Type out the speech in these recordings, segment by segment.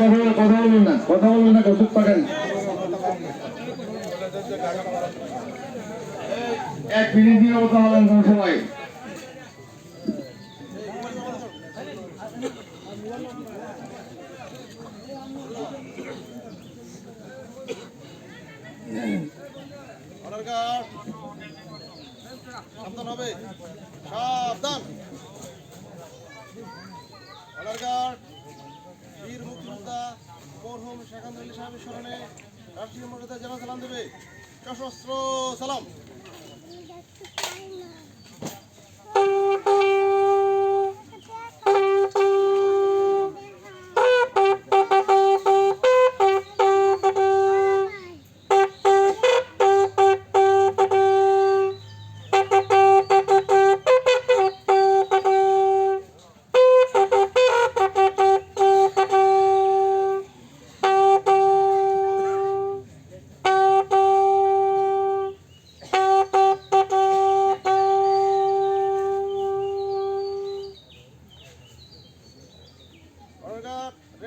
কথা কথা না কথা বলবেন না এক মিনিট দিয়ে সাবধান হবে। সাবধান। কার্ড বীর মুক্তিযোদ্ধা মরহুম শেখান্ত আলী সাহেবের স্মরণে রাষ্ট্রীয় মর্যাদা জানা দেবে। সশস্ত্র সালাম।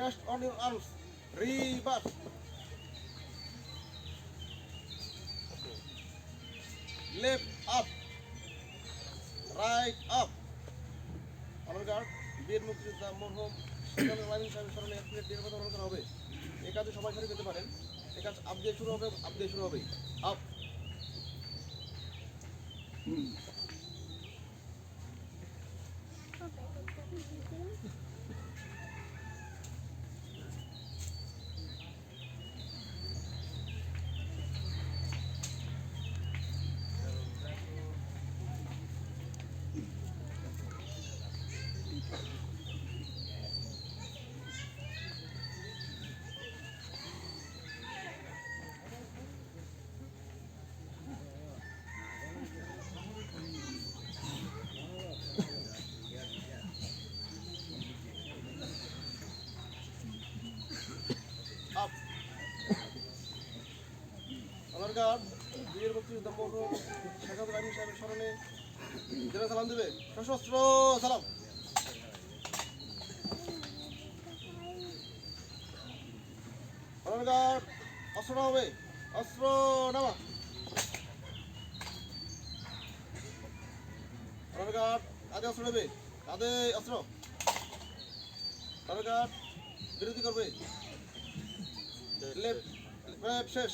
Rest on your arms reverse left up right up order card বীর মুক্তিযোদ্ধা মরহুম সেখানে লাইন সাহেবের স্মরণে এক প্লেট দিয়ে করা হবে। এই কাজে সবাই সাথে পেতে পারেন। এই কাজ আপ দিয়ে শুরু হবে, আপ দিয়ে শুরু হবে। আপ। আপ গার্ড বীর মুক্তিযোদ্ধা শেখাত সাহেবের স্মরণে জেনা সালাম দেবে। সশস্ত্র সালাম। অস্ত্র হবে, অস্ত্র নামা। গার্ড অস্ত্র নেবে, কাঁধে অস্ত্র। বিরতি করবে। শেষ।